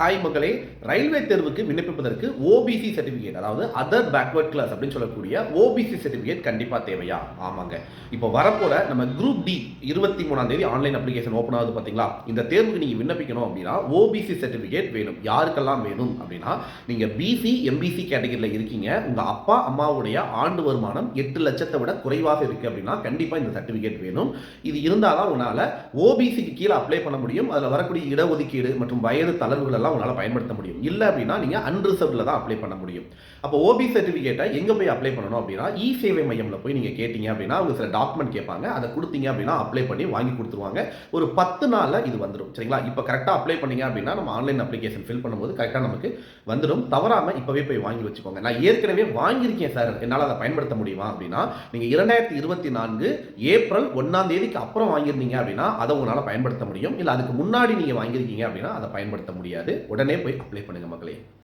Hi மக்களே railway தேர்வுக்கு விண்ணப்பிப்பதற்கு ஓபிசி சர்டிஃபிகேட் அதாவது அதர் பேக்வர்ட் கிளாஸ் அப்படின்னு சொல்லக்கூடிய ஓபிசி சர்டிஃபிகேட் கண்டிப்பாக தேவையா? ஆமாங்க. இப்போ வரப்போற நம்ம குரூப் டி இருபத்தி மூணாம் தேதி ஆன்லைன் அப்ளிகேஷன் ஓப்பன் ஆகுது பார்த்தீங்களா இந்த தேர்வுக்கு நீங்கள் விண்ணப்பிக்கணும் அப்படின்னா ஓபிசி சர்டிஃபிகேட் வேணும். யாருக்கெல்லாம் வேணும் அப்படின்னா நீங்கள் பிசி எம்பிசி கேட்டகரியில் இருக்கீங்க. உங்கள் அப்பா அம்மாவுடைய ஆண்டு வருமானம் எட்டு லட்சத்தை விட குறைவாக இருக்குது அப்படின்னா கண்டிப்பாக இந்த சர்டிஃபிகேட் வேணும். இது இருந்தால் தான் உங்களால் ஓபிசிக்கு கீழே அப்ளை பண்ண முடியும். அதில் வரக்கூடிய இடஒதுக்கீடு மற்றும் வயது தளர்வுகள் எல்லாம் உங்களால் பயன்படுத்த முடியும். இல்லை அப்படின்னா நீங்கள் அன்ரிசர்வ்டில் தான் அப்ளை பண்ண முடியும். அப்போ ஓபி சர்டிஃபிகேட்டை எங்கே போய் அப்ளை பண்ணணும் அப்படின்னா இ சேவை மையமில் போய் நீங்கள் கேட்டீங்க அப்படின்னா அவங்க சில டாக்குமெண்ட் கேட்பாங்க. அதை கொடுத்தீங்க அப்படின்னா அப்ளை பண்ணி வாங்கி கொடுத்துருவாங்க. ஒரு பத்து நாளில் இது வந்துடும் சரிங்களா? இப்போ கரெக்டாக அப்ளை பண்ணீங்க அப்படின்னா நம்ம ஆன்லைன் அப்ளிகேஷன் ஃபில் பண்ணும்போது கரெக்டாக நமக்கு வந்துடும் தவறாமல் இப்போவே போய் வாங்கி வச்சுக்கோங்க. நான் ஏற்கனவே வாங்கியிருக்கேன் சார். என்னால் அதை பயன்படுத்த முடியுமா அப்படின்னா நீங்கள் இரண்டாயிரத்தி இருபத்தி நான்கு ஏப்ரல் ஒன்றாம் தேதிக்கு அப்புறம் வாங்கியிருந்தீங்க அப்படின்னா அதை உங்களால் பயன்படுத்த முடியும். இல்லை அதுக்கு முன்னாடி நீங்கள் வாங்கியிருக்கீங்க அப்படின்னா அதை பயன்படுத்த முடியாது. உடனே போய் அப்ளை பண்ணுங்க மக்களே.